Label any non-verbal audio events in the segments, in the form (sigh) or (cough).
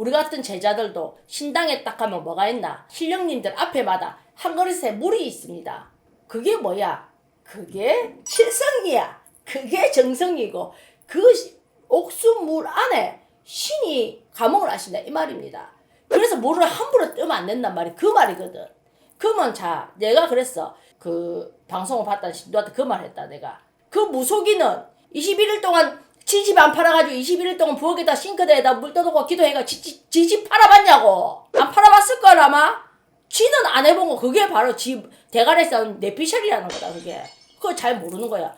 우리 같은 제자들도 신당에 딱 가면 뭐가 있나? 신령님들 앞에마다 한 그릇에 물이 있습니다. 그게 뭐야? 그게 칠성이야. 그게 정성이고 그 시- 옥수물 안에 신이 감옥을 하신다 이 말입니다. 그래서 물을 함부로 뜨면 안 된단 말이 그 말이거든. 그러면 자 내가 그랬어 그 방송을 봤다는 신도한테 그 말 했다 내가 그 무속인은 21일 동안 지집 안 팔아가지고 21일 동안 부엌에다 싱크대에다 물 떠놓고 기도해가 지집 팔아봤냐고. 안 팔아봤을 걸 아마? 지는 안 해본 거. 그게 바로 지 대가리 싸운 내피셜이라는 거다 그게. 그거 잘 모르는 거야.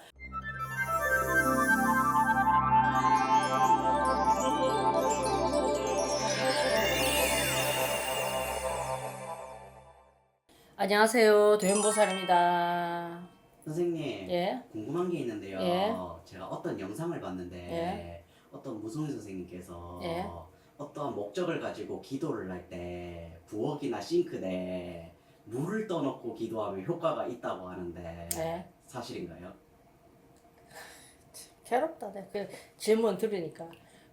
안녕하세요. 도현보살입니다. 선생님 예? 궁금한 게 있는데요. 예. 어떤 영상을 봤는데 예. 어떤 무송이 선생님께서 예. 어떠한 목적을 가지고 기도를 할 때 부엌이나 싱크대에 물을 떠놓고 기도하면 효과가 있다고 하는데 예. 사실인가요? 괴롭다. 내가 그 질문 들으니까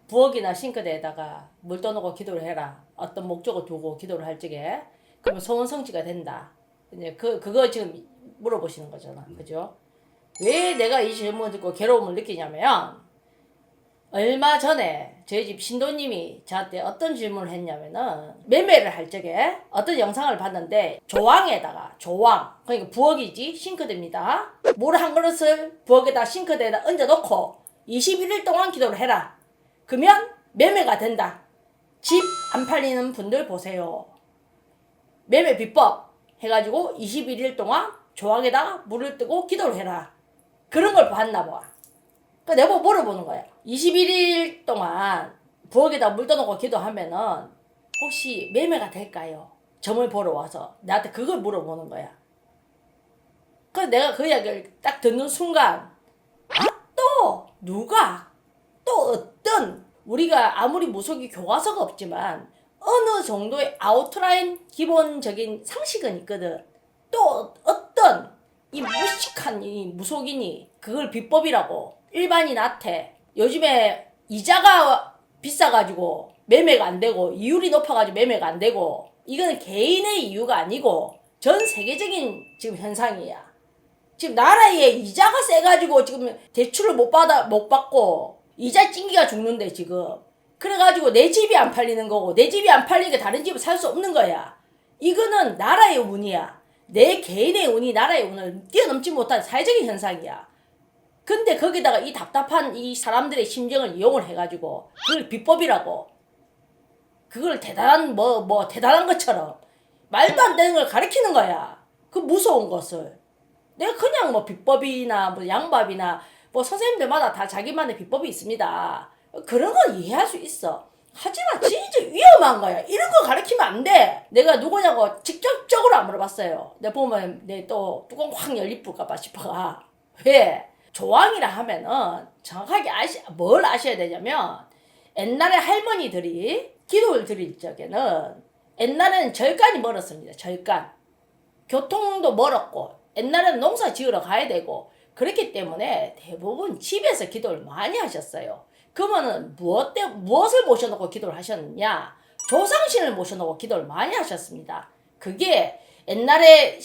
부엌이나 싱크대에다가 물 떠놓고 기도를 해라. 어떤 목적을 두고 기도를 할 적에 그러면 소원 성취가 된다. 이제 그 그거 지금 물어보시는 거잖아. 그죠? 왜 내가 이 질문 듣고 괴로움을 느끼냐면 얼마 전에 저희 집 신도님이 저한테 어떤 질문을 했냐면은 매매를 할 적에 어떤 영상을 봤는데 조왕에다가 조왕 그러니까 부엌이지 싱크대입니다. 물 한 그릇을 부엌에다 싱크대에다 얹어 놓고 21일 동안 기도를 해라. 그러면 매매가 된다. 집 안 팔리는 분들 보세요. 매매 비법 해가지고 21일 동안 조항에다가 물을 뜨고 기도를 해라 그런 걸 봤나 봐그 내가 뭐 물어보는 거야. 21일 동안 부엌에다 물 떠놓고 기도하면은 혹시 매매가 될까요? 점을 보러 와서 나한테 그걸 물어보는 거야. 그래서 내가 그 이야기를 딱 듣는 순간 아 또 누가 또 어떤 우리가 아무리 무속이 교과서가 없지만 어느 정도의 아웃라인 기본적인 상식은 있거든. 또 어떤 이 이 무속인이 그걸 비법이라고 일반인한테 요즘에 이자가 비싸가지고 매매가 안 되고 이율이 높아가지고 매매가 안 되고 이거는 개인의 이유가 아니고 전 세계적인 지금 현상이야. 지금 나라에 이자가 세가지고 지금 대출을 못 받아 못 받고 이자 찡기가 죽는데 지금 그래가지고 내 집이 안 팔리는 거고 내 집이 안 팔리니까 다른 집을 살 수 없는 거야. 이거는 나라의 운이야. 내 개인의 운이 나라의 운을 뛰어넘지 못한 사회적인 현상이야. 근데 거기다가 이 답답한 이 사람들의 심정을 이용을 해가지고 그걸 비법이라고 그걸 대단한 뭐뭐 대단한 것처럼 말도 안 되는 걸 가리키는 거야. 그 무서운 것을 내가 그냥 뭐 비법이나 뭐 양밥이나 뭐 선생님들마다 다 자기만의 비법이 있습니다. 그런 건 이해할 수 있어. 하지만 진짜 위험한 거야. 이런 거 가르치면 안 돼. 내가 누구냐고 직접적으로 안 물어봤어요. 내가 보면 내 또 뚜껑 확 열리쁠까봐 싶어가. 왜? 조항이라 하면은 정확하게 아시, 뭘 아셔야 되냐면 옛날에 할머니들이 기도를 드릴 적에는 옛날에는 절간이 멀었습니다. 절간. 교통도 멀었고 옛날에는 농사 지으러 가야 되고 그렇기 때문에 대부분 집에서 기도를 많이 하셨어요. 그러면은 무엇 때 무엇을 모셔놓고 기도를 하셨느냐? 조상신을 모셔놓고 기도를 많이 하셨습니다. 그게 옛날에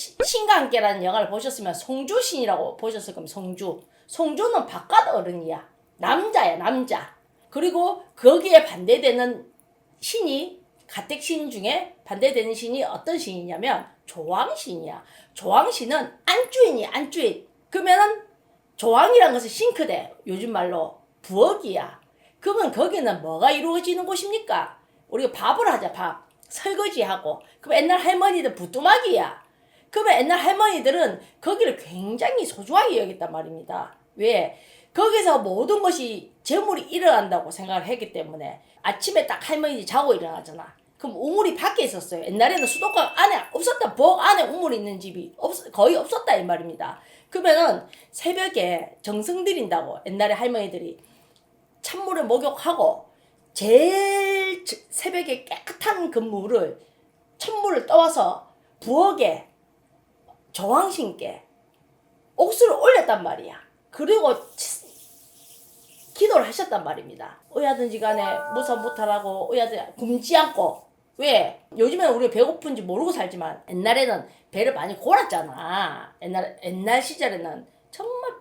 함께라는 영화를 보셨으면 송주신이라고 보셨을 겁니다. 송주. 송주는 바깥 어른이야. 남자야, 남자. 그리고 거기에 반대되는 신이 가택신 중에 반대되는 신이 어떤 신이냐면 조왕신이야. 조왕신은 안주인이야, 안주인. 그러면은 조왕이란 것은 싱크대, 요즘 말로 부엌이야. 그러면 거기는 뭐가 이루어지는 곳입니까? 우리가 밥을 하자, 밥. 설거지하고. 그럼 옛날 할머니들 부뚜막이야. 그러면 옛날 할머니들은 거기를 굉장히 소중하게 여겼단 말입니다. 왜? 거기서 모든 것이 재물이 일어난다고 생각을 했기 때문에 아침에 딱 할머니 자고 일어나잖아. 그럼 우물이 밖에 있었어요. 옛날에는 수도권 안에 없었다. 부엌 안에 우물이 있는 집이 없, 거의 없었다 이 말입니다. 그러면은 새벽에 정성 들인다고 옛날에 할머니들이 찬물을 목욕하고 제일 저- 새벽에 깨끗한 그 물을 찬물을 떠와서 부엌에 조왕신께 옥수를 올렸단 말이야. 그리고 치- 기도를 하셨단 말입니다. 어야든지 간에 무사 무탈하고 어야든지 굶지 않고 왜? 요즘에는 우리가 배고픈지 모르고 살지만 옛날에는 배를 많이 골았잖아. 옛날 옛날 시절에는 정말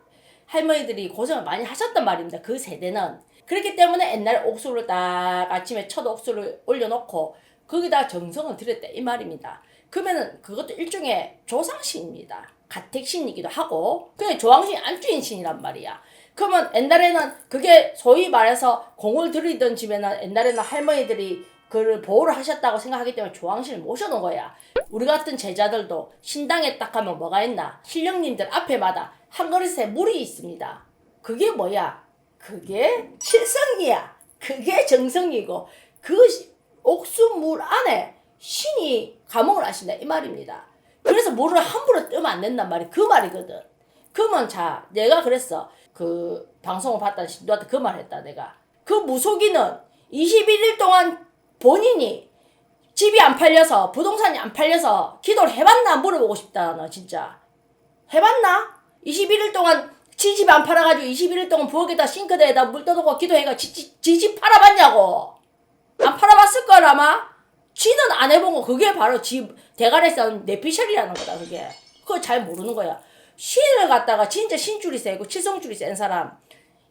할머니들이 고생을 많이 하셨단 말입니다. 그 세대는. 그렇기 때문에 옛날 옥수를 딱 아침에 첫 옥수를 올려놓고 거기다 정성을 들였다 이 말입니다. 그러면은 그것도 일종의 조상신입니다. 가택신이기도 하고 그게 조왕신 안주인 신이란 말이야. 그러면 옛날에는 그게 소위 말해서 공을 들이던 집에는 옛날에는 할머니들이 그를 보호를 하셨다고 생각하기 때문에 조왕신을 모셔놓은 거야. 우리 같은 제자들도 신당에 딱 가면 뭐가 있나? 신령님들 앞에마다 한 그릇에 물이 있습니다. 그게 뭐야? 그게 칠성이야. 그게 정성이고 그 시- 옥수물 안에 신이 감옥을 하신다 이 말입니다. 그래서 물을 함부로 뜨면 안 된단 말이 그 말이거든. 그러면 자 내가 그랬어. 그 방송을 봤다 신도한테 그 말 했다 내가. 그 무속인은 21일 동안 본인이 집이 안 팔려서 부동산이 안 팔려서 기도를 해봤나 물어보고 싶다 너 진짜. 해봤나? 21일 동안 지집 안 팔아가지고 21일 동안 부엌에다 싱크대에다 물 떠놓고 기도해가 지집 팔아봤냐고. 안 팔아봤을 걸 아마. 지는 안 해본 거 그게 바로 지 대가리 싸운 내피셜이라는 거다 그게. 그거 잘 모르는 거야. 신을 갖다가 진짜 신줄이 세고 칠성줄이 센 사람.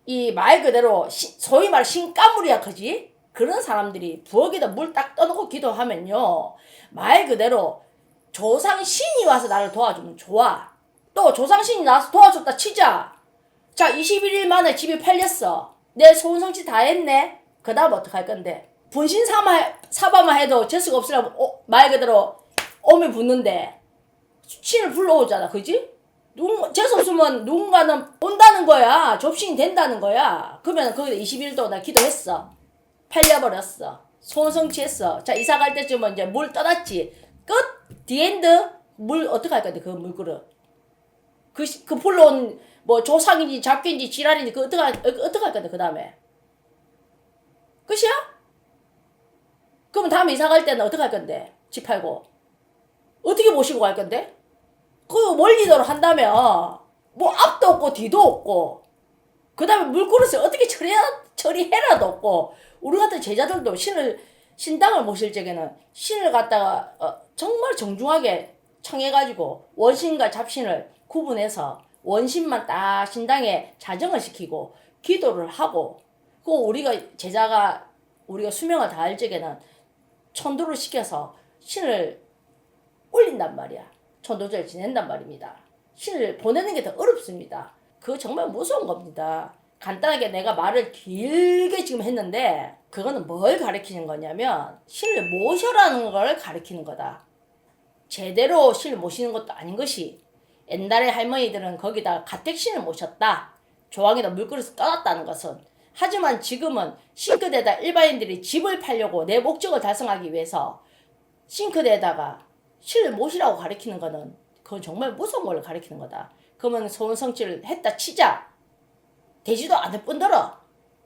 이 말 그대로 시- 소위 말 신가물이야 그지? 그런 사람들이 부엌에다 물 딱 떠놓고 기도하면요. 말 그대로 조상 신이 와서 나를 도와주면 좋아. 또 조상 신이 나와서 도와줬다 치자. 자, 21일 만에 집이 팔렸어. 내 소원 성취 다 했네. 그 다음 어떡할 건데? 분신 사마, 사바만 해도 재수가 없으라고, 어, 말 그대로 오면 붙는데, 신을 불러오잖아. 그지? 누군, 재수 없으면 누군가는 온다는 거야. 접신이 된다는 거야. 그러면 거기다 21도 나 기도했어. 팔려버렸어. 소원 성취했어. 자, 이사 갈 때쯤은 이제 물 떠났지. 끝! 디엔드? 물 어떡할 건데, 그 물그릇. 그, 시- 그 불러온 뭐 조상인지 잡귀인지 지랄인지 그 어떡할, 어, 어떡할 건데 그 다음에? 끝이야? 그럼 다음에 이사 갈 때는 어떡할 건데? 집 팔고. 어떻게 모시고 갈 건데? 그 원리대로 한다면 뭐 앞도 없고 뒤도 없고. 그 다음에 물그릇을 어떻게 처리해, 처리해라도 없고. 우리 같은 제자들도 신을 신당을 모실 적에는 신을 갖다가 어, 정말 정중하게 청해가지고 원신과 잡신을 구분해서 원신만 딱 신당에 자정을 시키고 기도를 하고 그 우리가 제자가 우리가 수명을 다할 적에는 천도를 시켜서 신을 올린단 말이야. 천도제를 지낸단 말입니다. 신을 보내는 게 더 어렵습니다. 그거 정말 무서운 겁니다. 간단하게 내가 말을 길게 지금 했는데 그거는 뭘 가리키는 거냐면 신을 모셔라는 걸 가리키는 거다. 제대로 신을 모시는 것도 아닌 것이 옛날에 할머니들은 거기다 가택신을 모셨다. 조항에다 물그릇을 떠났다는 것은 하지만 지금은 싱크대에다 일반인들이 집을 팔려고 내 목적을 달성하기 위해서 싱크대에다가 신을 모시라고 가리키는 거는 그건 정말 무서운 걸 가리키는 거다. 그러면 소원 성취를 했다 치자. 되지도 않을 뿐더러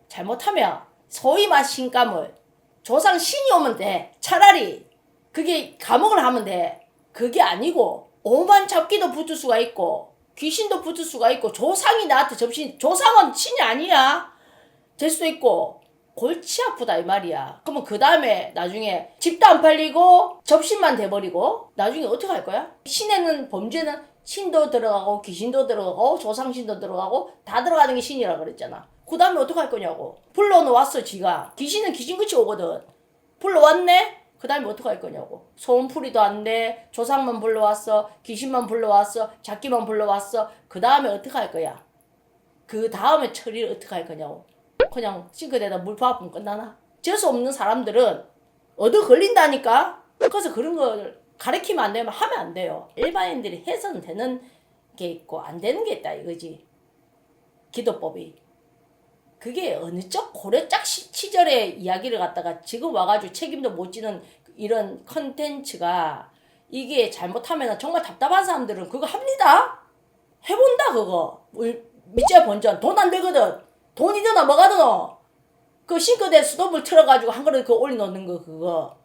잘못하면 소위 말 신감을 조상 신이 오면 돼. 차라리 그게 감옥을 하면 돼. 그게 아니고 오만 잡기도 붙을 수가 있고 귀신도 붙을 수가 있고 조상이 나한테 접신 조상은 신이 아니야. 될 수도 있고 골치 아프다 이 말이야. 그러면 그 다음에 나중에 집도 안 팔리고 접신만 돼버리고 나중에 어떻게 할 거야? 신에는 범죄는 신도 들어가고 귀신도 들어가고 조상신도 들어가고 다 들어가는 게 신이라 그랬잖아. 그 다음에 어떻게 할 거냐고. 불러놓았어 지가. 귀신은 귀신같이 오거든. 불러왔네? 그 다음에 어떻게 할 거냐고. 소원풀이도 안 돼. 조상만 불러왔어. 귀신만 불러왔어. 잡기만 불러왔어. 그 다음에 어떻게 할 거야? 그 다음에 처리를 어떻게 할 거냐고. 그냥 싱크대에다 물 부으면 끝나나? 재수 없는 사람들은 얻어 걸린다니까? 그래서 그런 걸 가르치면 안 되면 하면 안 돼요. 일반인들이 해서는 되는 게 있고 안 되는 게 있다 이거지. 기도법이. 그게 어느 쪽 고려짝 시- 시절의 이야기를 갖다가 지금 와가지고 책임도 못 지는 이런 컨텐츠가 이게 잘못하면 정말 답답한 사람들은 그거 합니다. 해본다 그거. 울- 밑에 본전 돈 안 되거든. 돈이 드나 뭐가 드노. 그 싱크대에 수돗물 틀어가지고 한 그릇 그 올려놓는 거 그거.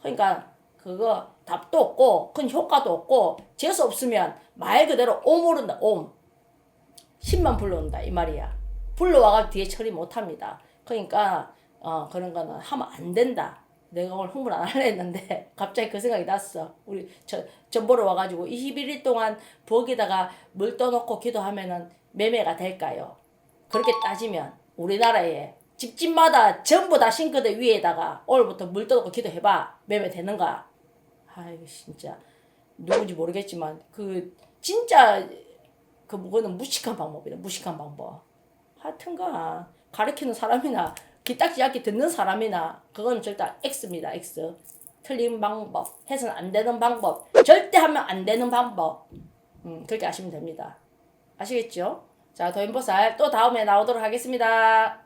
그러니까 그거 답도 없고 큰 효과도 없고 재수 없으면 말 그대로 옴 오른다 옴. 신만 불러온다 이 말이야. 불러와가 뒤에 처리 못합니다. 그러니까 어 그런 거는 하면 안 된다. 내가 오늘 홍보를 안 하려 했는데 (laughs) 갑자기 그 생각이 났어. 우리 저 전보러 와가지고 21일 동안 부엌에다가 물 떠놓고 기도하면은 매매가 될까요? 그렇게 따지면 우리나라에 집집마다 전부 다 싱크대 위에다가 오늘부터 물 떠놓고 기도해봐 매매 되는가? 아이고 진짜 누군지 모르겠지만 그 진짜 그 그거는 무식한 방법이다 무식한 방법. 하여튼가 가르치는 사람이나 기딱지 얇게 듣는 사람이나 그건 절대 X입니다 X. 틀린 방법, 해서는 안 되는 방법, 절대 하면 안 되는 방법. 음 그렇게 아시면 됩니다. 아시겠죠? 자 도인보살 또 다음에 나오도록 하겠습니다.